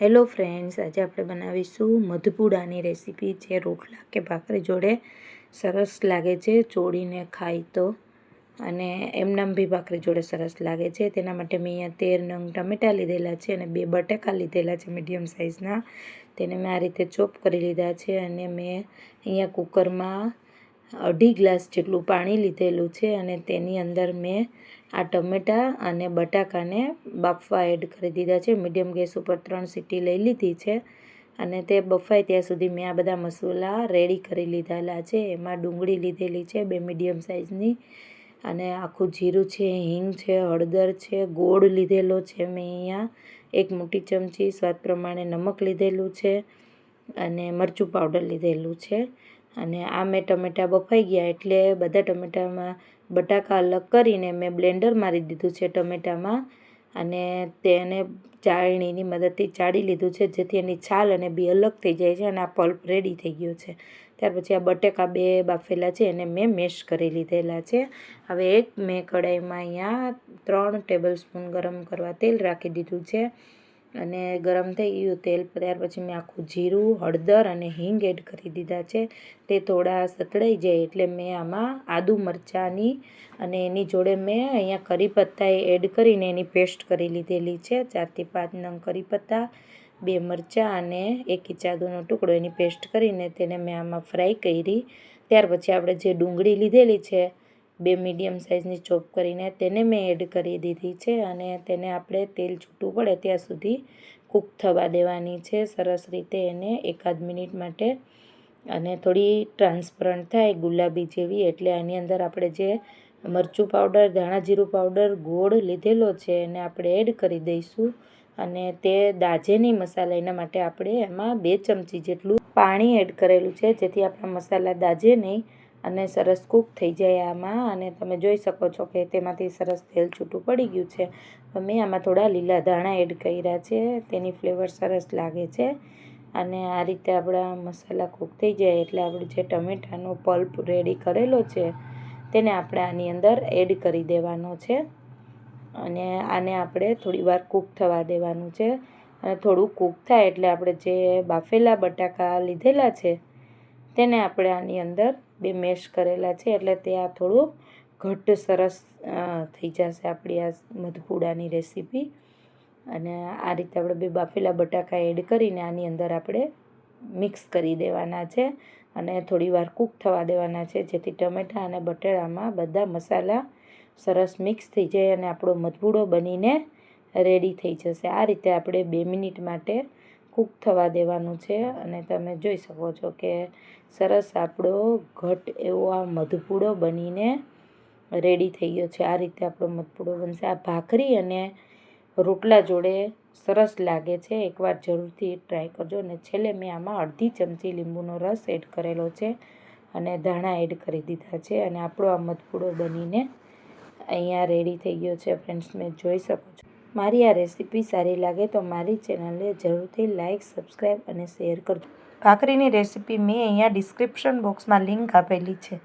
Hello friends આજે આપણે બનાવીશું મધપુડાની રેસીપી જે રોટલા કે ભાખરી જોડે સરસ લાગે છે, ચોળીને ખાય તો. અને એમનામ બી ભાખરી જોડે સરસ લાગે છે. તેના માટે મેં અહીંયા તેર નંગ ટમેટાં લીધેલા છે અને બે બટાકા લીધેલા છે મીડિયમ સાઇઝના. તેને મેં આ રીતે ચોપ કરી લીધા છે અને મેં અહીંયા કુકરમાં અઢી ગ્લાસ જેટલું પાણી લીધેલું છે અને તેની અંદર મેં આ ટમેટાં અને બટાકાને બાફવા એડ કરી દીધા છે. મીડિયમ ગેસ ઉપર ત્રણ સીટી લઈ લીધી છે અને તે બફાય ત્યાં સુધી મેં આ બધા મસાલા રેડી કરી લીધેલા છે. એમાં ડુંગળી લીધેલી છે બે મીડિયમ સાઇઝની અને આખું જીરું છે, હિંગ છે, હળદર છે, ગોળ લીધેલો છે. મેં અહીંયા એક મોટી ચમચી સ્વાદ પ્રમાણે નમક લીધેલું છે અને મરચું પાવડર લીધેલું છે. અને આ મેં ટમેટાં બફાઈ ગયા એટલે બધા ટમેટામાં બટાકા અલગ કરીને મેં બ્લેન્ડર મારી દીધું છે ટમેટામાં. અને તેને ચાળણીની મદદથી ચાળી લીધું છે, જેથી એની છાલ અને બી અલગ થઈ જાય છે અને આ પલ્પ રેડી થઈ ગયો છે. ત્યાર પછી આ બટેકા બે બાફેલા છે, એને મેં મેશ કરી લીધેલા છે. હવે એક મેં કઢાઈમાં અહીંયા ત્રણ ટેબલ સ્પૂન ગરમ કરવા તેલ રાખી દીધું છે. અને ગરમ થઈ ગયું તેલ ત્યાર પછી મેં આખું જીરું, હળદર અને હિંગ એડ કરી દીધા છે. તે થોડા સતળાઈ જાય એટલે મેં આમાં આદુ મરચાંની અને એની જોડે મેં અહીંયા કરી પત્તા એડ કરીને એની પેસ્ટ કરી લીધેલી છે. ચારથી પાંચ નંગ કરી પત્તા, બે મરચાં અને એક ઇચાદુનો ટુકડો એની પેસ્ટ કરીને તેને મેં આમાં ફ્રાય કરી. ત્યાર પછી આપણે જે ડુંગળી લીધેલી છે બે મીડિયમ સાઇઝની ચોપ કરીને તેને મેં એડ કરી દીધી છે અને તેને આપણે તેલ છૂટું પડે ત્યાં સુધી કૂક થવા દેવાની છે. સરસ રીતે એને એકાદ મિનિટ માટે અને થોડી ટ્રાન્સપરન્ટ થાય ગુલાબી જેવી એટલે આની અંદર આપણે જે મરચું પાવડર, ધાણા જીરું પાવડર, ગોળ લીધેલો છે એને આપણે એડ કરી દઈશું અને તે દાજે નહીં મસાલા એના માટે આપણે એમાં બે ચમચી જેટલું પાણી એડ કરેલું છે જેથી આપણા મસાલા દાજે નહીં અને સરસ કૂક થઈ જાય આમાં. અને તમે જોઈ શકો છો કે તેમાંથી સરસ તેલ છૂટું પડી ગયું છે. મેં આમાં થોડા લીલા ધાણા એડ કર્યા છે. તેની ફ્લેવર સરસ લાગે છે. અને આ રીતે આપણા મસાલા કૂક થઈ જાય એટલે આપણે જે ટમેટાનો પલ્પ રેડી કરેલો છે, તેને આપણે આની અંદર એડ કરી દેવાનો છે. અને આને આપણે થોડી વાર કૂક થવા દેવાનું છે. અને થોડું કૂક થાય એટલે આપણે જે બાફેલા બટાકા લીધેલા છે, તેને આપણે આની અંદર બે મેશ કરેલા છે, એટલે તે આ થોડું ઘટ્ટ સરસ થઈ જશે આપણી આ મધપૂડાની રેસીપી. અને આ રીતે આપણે બે બાફેલા બટાકા એડ કરીને આની અંદર આપણે મિક્સ કરી દેવાના છે અને થોડી વાર કૂક થવા દેવાના છે, જેથી ટમેટાં અને બટેટામાં બધા મસાલા સરસ મિક્સ થઈ જાય અને આપણો મધપૂડો બનીને રેડી થઈ જશે. આ રીતે આપણે બે મિનિટ માટે કૂક થવા દેવાનું છે અને તમે જોઈ શકો છો કે સરસ આપણો ઘટ એવો આ મધપૂડો બનીને રેડી થઈ ગયો છે. આ રીતે આપણો મધપૂડો બનશે. આ ભાખરી અને રોટલા જોડે સરસ લાગે છે. એકવાર જરૂરથી ટ્રાય કરજો અને છેલ્લે મેં આમાં અડધી ચમચી લીંબુનો રસ એડ કરેલો છે અને ધાણા એડ કરી દીધા છે અને આપણો આ મધપૂડો બનીને અહીંયા રેડી થઈ ગયો છે. ફ્રેન્ડ્સ મેં જોઈ શકો છો. મારી આ રેસીપી સારી લાગે તો મારી ચેનલને જરૂરથી લાઇક સબસ્ક્રાઈબ અને શેર કરજો. ભાખરીની રેસીપી મેં અહીંયા ડિસ્ક્રિપ્શન બોક્સમાં લિંક આપેલી છે.